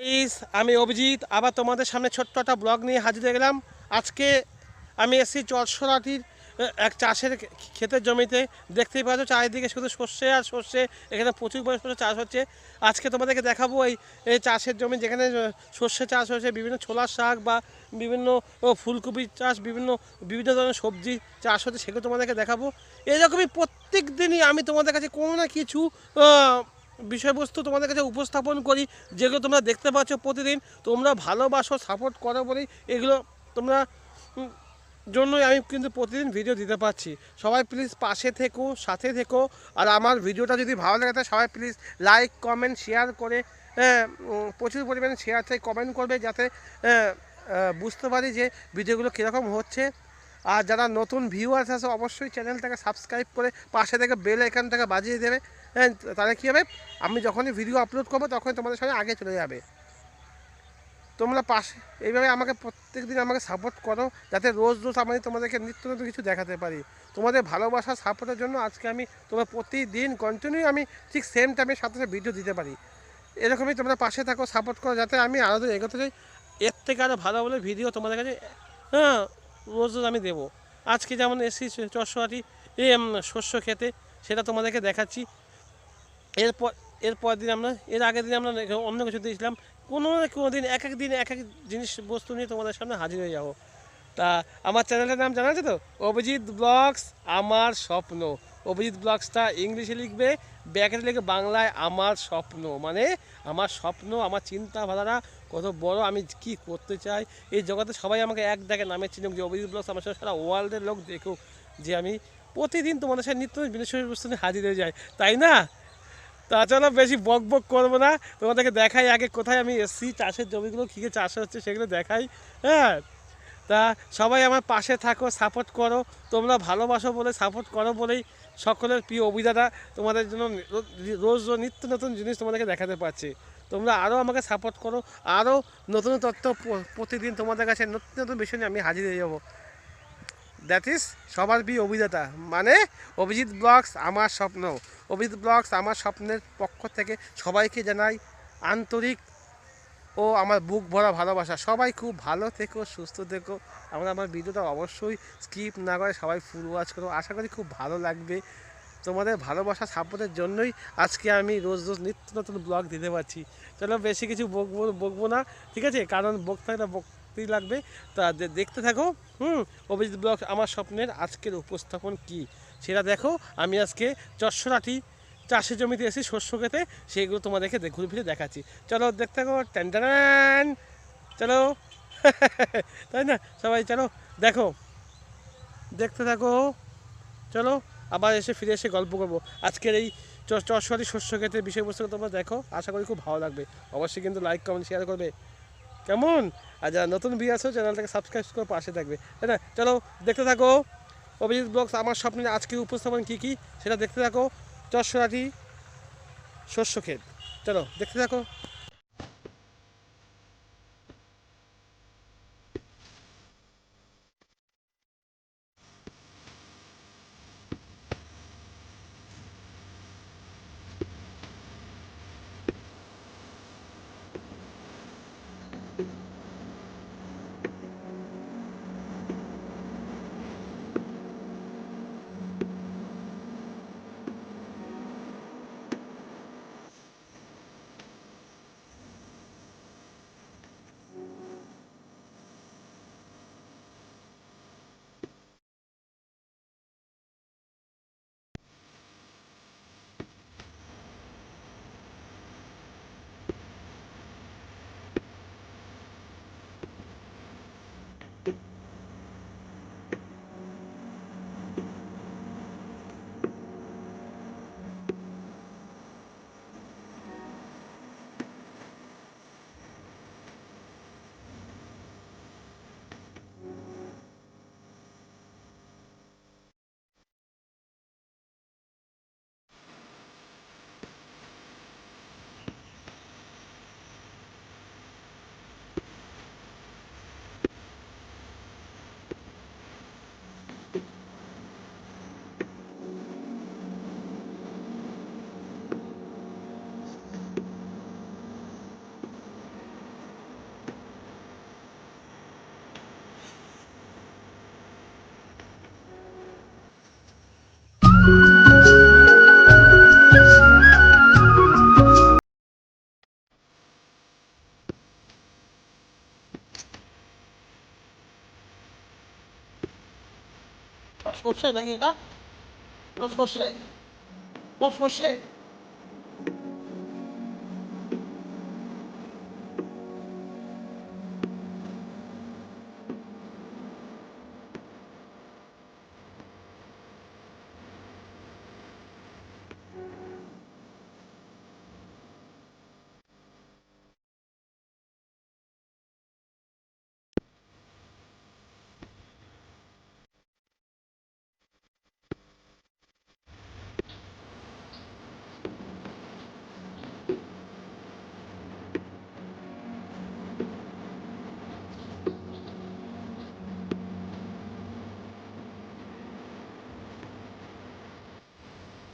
Please, আমি অভিজিৎ। আবার তোমাদের সামনে ছোট্ট একটা ব্লগ নিয়ে হাজির হয়ে গেলাম। আজকে আমি এসেছি চরসরাটির এক চাষের ক্ষেতের জমিতে। দেখতেই পাচ্ছ, চারিদিকে শুধু সর্ষে আর সর্ষে। এখানে প্রচুর পরিমাণে চাষ হচ্ছে। আজকে তোমাদেরকে দেখাবো এই চাষের জমি যেখানে সর্ষে চাষ হয়েছে। বিভিন্ন ছোলার শাক বা বিভিন্ন ফুলকপি চাষ, বিভিন্ন বিভিন্ন ধরনের সবজি চাষ হচ্ছে, সেগুলো তোমাদেরকে দেখাবো। এরকমই প্রত্যেক দিনই আমি তোমাদের কাছে কোনো না কিছু বিষয়বস্তু তোমাদের কাছে উপস্থাপন করি যেগুলো তোমরা দেখতে পাচ্ছ প্রতিদিন তোমরা ভালোবাসো সাপোর্ট করো বলেই এগুলো তোমরা জন্যই আমি কিন্তু প্রতিদিন ভিডিও দিতে পারছি। সবাই প্লিজ পাশে থেকো সাথে থেকো আর আমার ভিডিওটা যদি ভালো লাগে থাকে সবাই প্লিজ লাইক কমেন্ট শেয়ার করে হ্যাঁ, প্রচুর পরিমাণে শেয়ার চাই কমেন্ট করবে যাতে হ্যাঁ, বুঝতে পারি যে ভিডিওগুলো কীরকম হচ্ছে। আর যারা নতুন ভিউয়ার্স আছে, অবশ্যই চ্যানেলটাকে সাবস্ক্রাইব করে পাশে থেকে বেল এখানটাকে বাজিয়ে দেবে। হ্যাঁ তাহলে কী হবে? আমি যখনই ভিডিও আপলোড করব, তখনই তোমাদের সঙ্গে আগে চলে যাবে। তোমরা পাশে, এইভাবে আমাকে প্রত্যেক দিন আমাকে সাপোর্ট করো, যাতে রোজ রোজ আমি তোমাদেরকে নিত্য নতুন কিছু দেখাতে পারি। তোমাদের ভালোবাসা সাপোর্টের জন্য আজকে আমি তোমার প্রতিদিন কন্টিনিউ আমি ঠিক সেম টাইমের সাথে সাথে ভিডিও দিতে পারি। এরকমই তোমরা পাশে থাকো সাপোর্ট করো, যাতে আমি আরও এগোতে চাই। এর থেকে আরও ভালো ভালো ভিডিও তোমাদের কাছে হ্যাঁ রোজ রোজ আমি দেবো। আজকে যেমন এসি চশোয়াটি এ শস্য খেতে, সেটা তোমাদেরকে দেখাচ্ছি। এরপর এরপর দিন আমরা, এর আগের দিন আমরা অন্য কিছু দিয়েছিলাম। কোনো না কোনো দিন, এক এক দিন, এক এক জিনিস, বস্তু নিয়ে তোমাদের সামনে হাজির হয়ে যাব। তা, আমার চ্যানেলের নাম জানা আছে তো? অভিজিৎ ব্লগস, আমার স্বপ্ন। অভিজিৎ ব্লগসটা ইংলিশে লিখবে, ব্যাকেটে লিখবে বাংলায়, আমার স্বপ্ন। মানে আমার স্বপ্ন, আমার চিন্তা ভাবনা কত বড়, আমি কি করতে চাই? এই জগতে সবাই আমাকে এক দেখে নামের চিনুক যে অভিজিৎ ব্লগস আমার সারা ওয়ার্ল্ডের লোক দেখুক যে আমি প্রতিদিন তোমাদের সাথে নিত্য নিয়ে হাজির হয়ে যাই। তাই না? তাছাড়া বেশি বক বক করব না। তোমাদেরকে দেখাই আগে কোথায় আমি এসছি, চাষের জমিগুলো কী কী চাষ হচ্ছে সেগুলো দেখাই হ্যাঁ? তা সবাই আমার পাশে থাকো সাপোর্ট করো। তোমরা ভালোবাসো বলে সাপোর্ট করো বলেই সকলের প্রিয় অভিদাতা তোমাদের জন্য রোজ রোজ নিত্য নতুন জিনিস তোমাদেরকে দেখাতে পারছি। তোমরা আরও আমাকে সাপোর্ট করো। আরও নতুন তথ্য প্রতিদিন তোমাদের কাছে নতুন নতুন বিষয় নিয়ে আমি হাজির হয়ে যাব। দ্যাট ইজ সবার বি অভিদাতা মানে অভিজিৎ ব্লগস আমার স্বপ্ন। অভিজিৎ ব্লগস আমার স্বপ্নের পক্ষ থেকে সবাইকে জানাই আন্তরিক ও আমার বুক ভরা ভালোবাসা। সবাই খুব ভালো থেকো, সুস্থ থেকো। আমরা আমার ভিডিওটা অবশ্যই স্কিপ না করে সবাই ফুল ওয়াচ করো। আশা করি খুব ভালো লাগবে। তোমাদের ভালোবাসা, সাপোর্টের জন্যই আজকে আমি রোজ রোজ নিত্য নতুন ব্লগ দিতে পারছি। চলো বেশি কিছু বকবো বকবো না, ঠিক আছে? কারণ বকতে থাকলে বকতেই লাগবে। তা দেখতে থাকো, হুম? অভিজিৎ ব্লগ, আমার স্বপ্নের আজকের উপস্থাপন কি? সেটা দেখো, আমি আজকে চশরাটি চাষের জমিতে এসে শস্য খেতে, সেগুলো তোমাদেরকে ঘুরে ফিরে দেখাচ্ছি। চলো দেখতে থাকো টান। চলো। তাই না? সবাই চলো, দেখো। দেখতে থাকো। চলো। আবার এসে ফিরে এসে গল্প করব। আজকের এই চ- চশরাটি শস্য খেতে বিষয়বস্তু তোমরা দেখো, আশা করি খুব ভালো লাগবে। অবশ্যই কিন্তু লাইক কমেন্ট শেয়ার করবে। কেমন? আর যারা নতুন বিয়ে আছো, চ্যানেলটাকে সাবস্ক্রাইব করে পাশে থাকবে। তাই না? চলো, দেখতে থাকো। অভিজিৎ ব্লগস, আমার স্বপ্নের আজকের উপস্থাপন কী কী? সেটা দেখতে থাকো। চশরাটি শস্য ক্ষেত চলো, দেখতে থাকো। সর্ষে নাকি এটা ও সর্ষে ও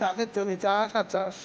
চাষের জমি চাষ আর চাষ।